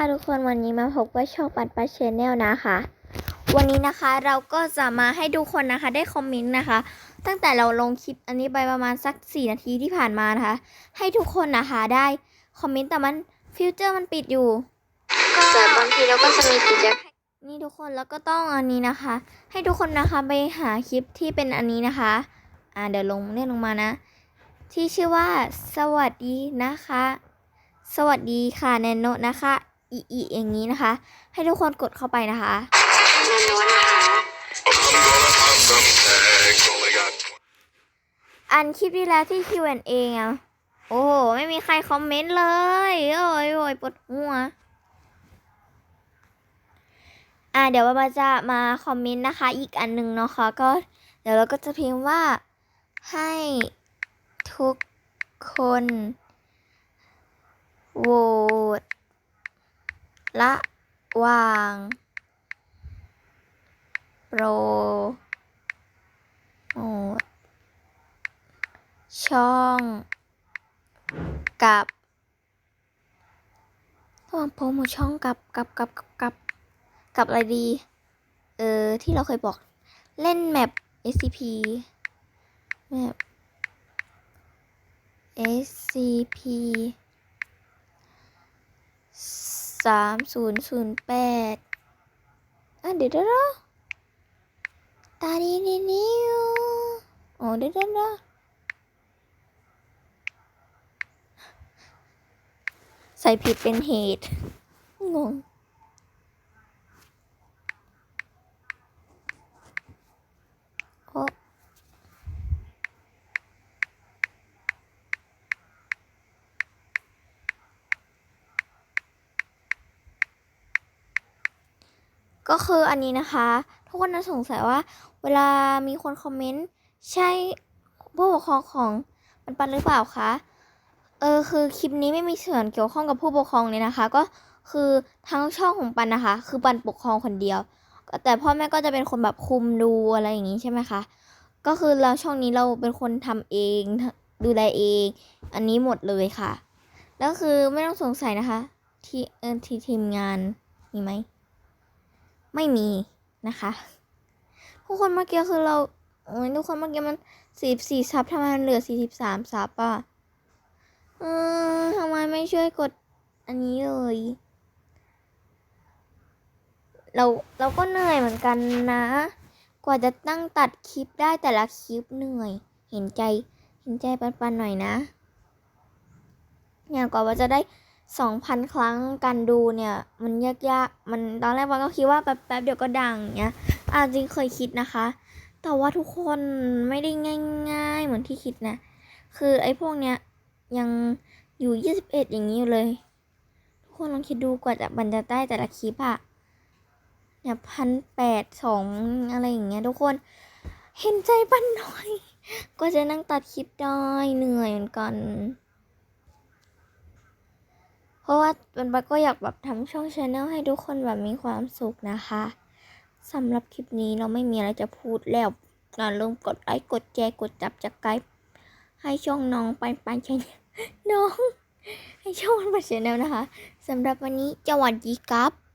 ค่ะทุกคนวันนี้มาพบกับช่องปัดปัดชแนลนะคะ วันนี้นะคะเราก็จะมาให้ทุกคนนะคะได้คอมเมนต์นะคะ ตั้งแต่เราลงคลิปอันนี้ไปประมาณสัก 4 นาทีที่ผ่านมานะคะ ให้ทุกคนนะคะได้คอมเมนต์แต่มันฟิวเจอร์มันปิดอยู่แต่บางทีเราก็จะมีกิจกรรมนี่ทุกคนแล้วก็ต้องอันนี้นะคะ ให้ทุกคนนะคะไปหาคลิปที่เป็นอันนี้นะคะ อ่าเดี๋ยวลงเรียลงมานะ ที่ชื่อว่าสวัสดีนะคะสวัสดีค่ะแนนโนนะคะ อีอีอย่างนี้นะคะ ให้ทุกคนกดเข้าไปนะคะอันคลิปที่แล้วที่ Q&A อะโอ้โห ไม่มีใครคอมเมนต์เลย โอ้ยโอ้ยปวดหัว อ่าเดี๋ยวว่าจะมาคอมเมนต์นะคะ อีกอันหนึ่งเนาะคะก็ เดี๋ยวเราก็จะพิมพ์ว่าให้ทุกคนโหวต ละหว่าง โปรโมทช่อง กับระหว่างโปรโมทช่องกับกับกับกับกับกับอะไรดี เออ ที่เราเคยบอกเล่นแมป SCP แมป SCP สามศูนย์ศูนย์แปดอะเดี๋ยวเดี๋ยวตาดีดีนิวอ๋อเดี๋ยวเดี๋ยวเดี๋ยวใส่ผิดเป็นเหตุ งง โอ้ ก็คืออันนี้นะคะ ทุกคนน่าสงสัยว่า เวลามีคนคอมเมนต์ใช่ผู้ปกครองของปันปันหรือเปล่าคะเออคือคลิปนี้ไม่มีส่วนเกี่ยวข้องกับผู้ปกครองเลยนะคะ ก็คือทั้งช่องของปันนะคะ คือปันปกครองคนเดียว แต่พ่อแม่ก็จะเป็นคนแบบคุมดูอะไรอย่างนี้ใช่ไหมคะก็คือเราช่องนี้เราเป็นคนทำเองดูแลเอง อันนี้หมดเลยค่ะ แล้วคือไม่ต้องสงสัยนะคะ ที่เออที่ทีมงานมีไหม ไม่มีนะคะทุกคนเมื่อกี้คือเราโอ้ยทุกคนเมื่อกี้มันสี่สี่ซับทำไมมันเหลือสี่สิบสามซับอะเออทำไมไม่ช่วยกดอันนี้เลย เราเราก็เหนื่อยเหมือนกันนะ กว่าจะตั้งตัดคลิปได้แต่ละคลิปเหนื่อย เห็นใจ เห็นใจปันๆหน่อยนะเนี่ยกว่าว่าจะได้ สองพันครั้งการดูเนี่ย มันยากๆมันตอนแรกวันก็คิดว่าแป๊บๆเดี๋ยวก็ดังเงี้ยอาจริงเคยคิดนะคะ แต่ว่าทุกคนไม่ได้ง่าย ๆ เหมือนที่คิดนะ คือไอ้พวกเนี้ยยังอยู่ยี่สิบเอ็ดอย่างนี้อยู่เลย ทุกคนลองคิดดูกว่าจะบรรจะได้แต่ละคลิปอะเนี่ยพันแปดสองอะไรอย่างเงี้ยทุกคนเห็นใจปันหน่อย ก็จะนั่งตัดคลิปได้เหนื่อยเหมือนกัน เพราะว่าบันปัก็อยากแบบทำช่องชาแนลให้ทุกคนแบบมีความสุขนะคะสำหรับคลิปนี้เราไม่มีอะไรจะพูดแล้วอย่าลืมกดไลค์กดแชร์กดจับจากไกด์ให้ช่องน้องปันปันชาแนลน้อง ให้ช่องปันปันชาแนลนะคะสำหรับวันนี้สวัสดีครับ